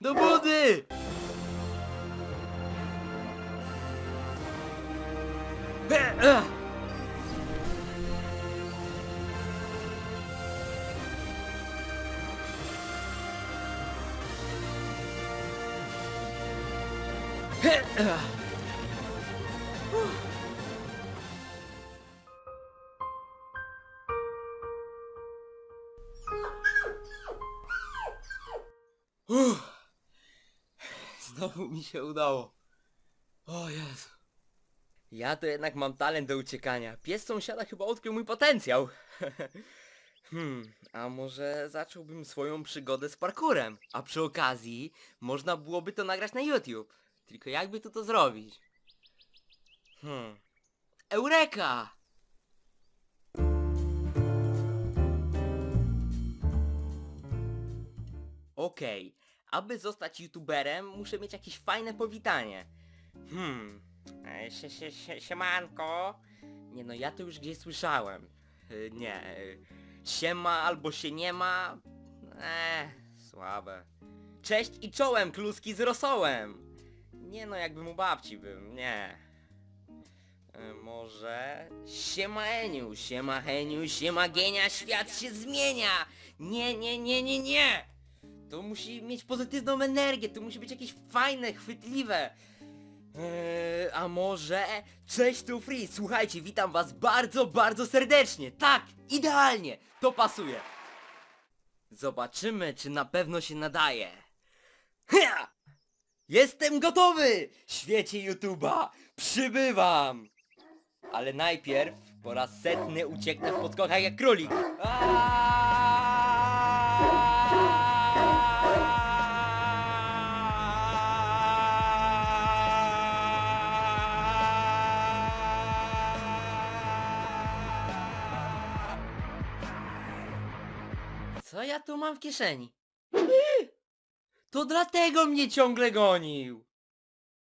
do Budi! Ooh. Znowu mi się udało. O Jezu. Ja to jednak mam talent do uciekania. Pies sąsiada chyba odkrył mój potencjał. hmm, a może zacząłbym swoją przygodę z parkurem? A przy okazji można byłoby to nagrać na YouTube. Tylko jakby to to zrobić? Hmm. Eureka! Okej, aby zostać youtuberem muszę mieć jakieś fajne powitanie. Hmm, e, sie, sie, sie, siemanko. Nie no, ja to już gdzieś słyszałem. E, Nie, e, siema albo się nie ma. Eee, słabe. Cześć i czołem, kluski z rosołem. Nie no, jakbym u babci był, nie. Może... Siema Eniu, siema Heniu, siema Genia, świat się zmienia! Nie, nie, nie, nie, nie! To musi mieć pozytywną energię, to musi być jakieś fajne, chwytliwe. Eee, a może... Cześć tu Free, słuchajcie, witam was bardzo, bardzo serdecznie. Tak, idealnie, to pasuje. Zobaczymy, czy na pewno się nadaje. Hia! Jestem gotowy! Świecie YouTube'a, przybywam! Ale najpierw po raz setny ucieknę w podskokach jak królik. Co ja tu mam w kieszeni? To dlatego mnie ciągle gonił!